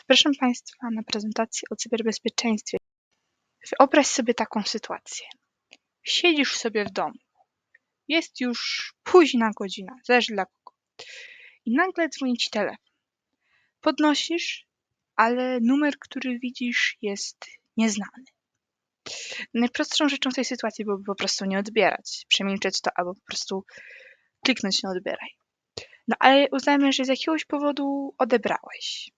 Zapraszam Państwa na prezentację o cyberbezpieczeństwie. Wyobraź sobie taką sytuację. Siedzisz sobie w domu. Jest już późna godzina, zależy dla kogo. I nagle dzwoni ci telefon. Podnosisz, ale numer, który widzisz, jest nieznany. Najprostszą rzeczą w tej sytuacji byłoby po prostu nie odbierać, przemilczeć to albo po prostu kliknąć nie odbieraj. No ale uznajmy, że z jakiegoś powodu odebrałeś.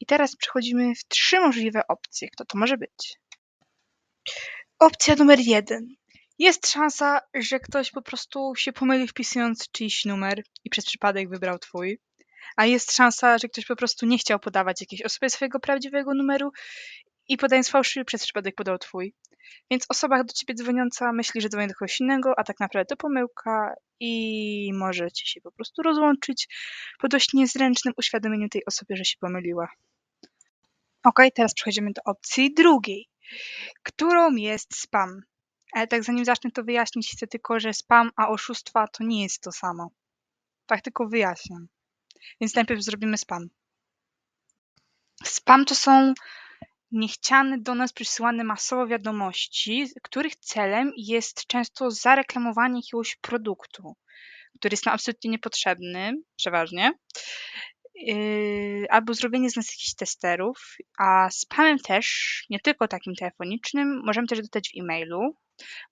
I teraz przechodzimy w trzy możliwe opcje. Kto to może być? Opcja numer jeden. Jest szansa, że ktoś po prostu się pomylił wpisując czyjś numer i przez przypadek wybrał twój. A jest szansa, że ktoś po prostu nie chciał podawać jakiejś osobie swojego prawdziwego numeru i podając fałszywy przez przypadek podał twój. Więc osoba do ciebie dzwoniąca myśli, że dzwoni do kogoś innego, a tak naprawdę to pomyłka i możecie się po prostu rozłączyć po dość niezręcznym uświadomieniu tej osobie, że się pomyliła. Ok, teraz przechodzimy do opcji drugiej, którą jest spam. Ale tak zanim zacznę to wyjaśnić, chcę tylko, że spam a oszustwa to nie jest to samo. Tak tylko wyjaśniam. Więc najpierw zrobimy spam. Spam to są niechciane do nas przysyłane masowo wiadomości, których celem jest często zareklamowanie jakiegoś produktu, który jest nam absolutnie niepotrzebny, przeważnie, yy, albo zrobienie z nas jakichś testerów, a spamem też, nie tylko takim telefonicznym, możemy też dodać w e-mailu.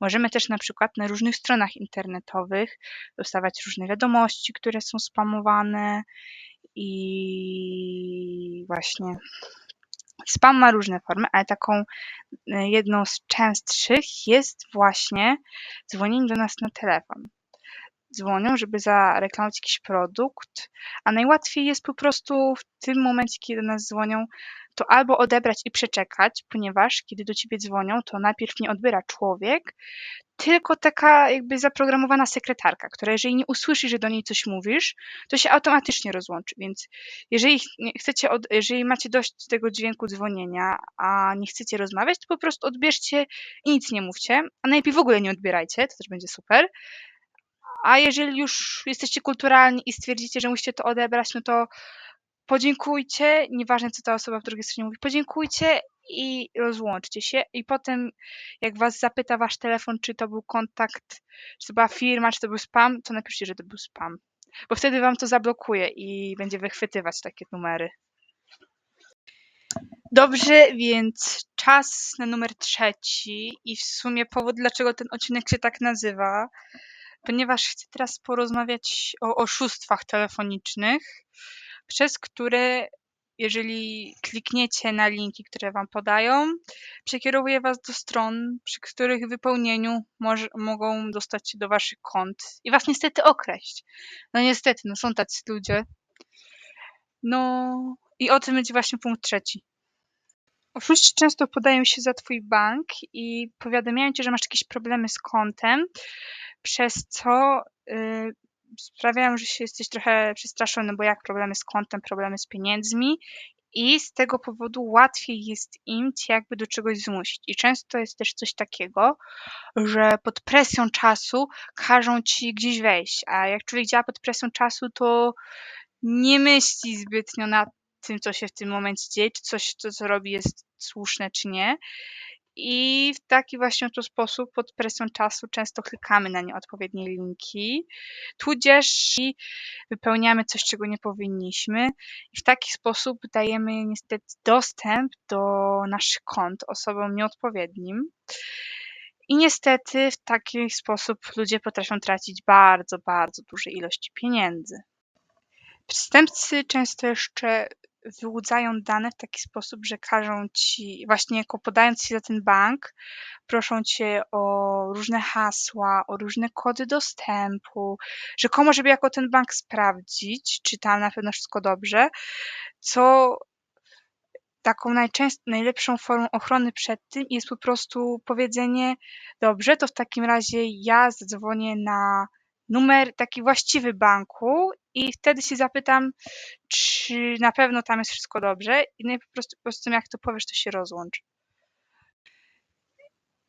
Możemy też na przykład na różnych stronach internetowych dostawać różne wiadomości, które są spamowane i właśnie Spam ma różne formy, ale taką e, jedną z częstszych jest właśnie dzwonienie do nas na telefon. Dzwonią, żeby zareklamować jakiś produkt, a najłatwiej jest po prostu w tym momencie, kiedy do nas dzwonią, to albo odebrać i przeczekać, ponieważ kiedy do ciebie dzwonią, to najpierw nie odbiera człowiek, tylko taka jakby zaprogramowana sekretarka, która jeżeli nie usłyszy, że do niej coś mówisz, to się automatycznie rozłączy. Więc jeżeli chcecie, od, jeżeli macie dość tego dźwięku dzwonienia, a nie chcecie rozmawiać, to po prostu odbierzcie i nic nie mówcie, a najlepiej w ogóle nie odbierajcie, to też będzie super. A jeżeli już jesteście kulturalni i stwierdzicie, że musicie to odebrać, no to podziękujcie, nieważne co ta osoba w drugiej stronie mówi, podziękujcie i rozłączcie się. I potem, jak was zapyta wasz telefon, czy to był kontakt, czy to była firma, czy to był spam, to napiszcie, że to był spam. Bo wtedy wam to zablokuje i będzie wychwytywać takie numery. Dobrze, więc czas na numer trzeci i w sumie powód, dlaczego ten odcinek się tak nazywa, ponieważ chcę teraz porozmawiać o oszustwach telefonicznych, przez które jeżeli klikniecie na linki, które Wam podają, przekierowuje Was do stron, przy których wypełnieniu może, mogą dostać się do Waszych kont i Was niestety okraść. No niestety, no są tacy ludzie. No i o tym będzie właśnie punkt trzeci. Oszuści często podają się za Twój bank i powiadamiają Cię, że masz jakieś problemy z kontem, przez co yy, sprawiają, że się jesteś trochę przestraszony, bo jak problemy z kontem, problemy z pieniędzmi i z tego powodu łatwiej jest im cię jakby do czegoś zmusić. I często jest też coś takiego, że pod presją czasu każą ci gdzieś wejść, a jak człowiek działa pod presją czasu, to nie myśli zbytnio nad tym, co się w tym momencie dzieje, czy coś, co, robi jest słuszne, czy nie. I w taki właśnie oto sposób, pod presją czasu, często klikamy na nieodpowiednie linki, tudzież wypełniamy coś, czego nie powinniśmy. I w taki sposób dajemy niestety dostęp do naszych kont osobom nieodpowiednim. I niestety w taki sposób ludzie potrafią tracić bardzo, bardzo duże ilości pieniędzy. Przestępcy często jeszcze wyłudzają dane w taki sposób, że każą ci, właśnie jako podając się za ten bank, proszą cię o różne hasła, o różne kody dostępu, rzekomo, żeby jako ten bank sprawdzić, czy tam na pewno wszystko dobrze, co taką najlepszą formą ochrony przed tym jest po prostu powiedzenie, dobrze, to w takim razie ja zadzwonię na numer taki właściwy banku i wtedy się zapytam, czy na pewno tam jest wszystko dobrze i no i po prostu, po prostu jak to powiesz, to się rozłącz.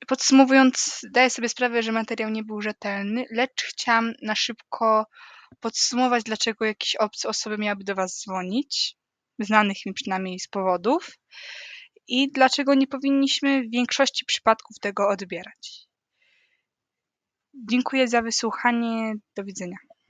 Podsumowując, daję sobie sprawę, że materiał nie był rzetelny, lecz chciałam na szybko podsumować, dlaczego jakieś obce osoby miałyby do Was dzwonić. znanych mi przynajmniej z powodów i dlaczego nie powinniśmy w większości przypadków tego odbierać. Dziękuję za wysłuchanie. Do widzenia.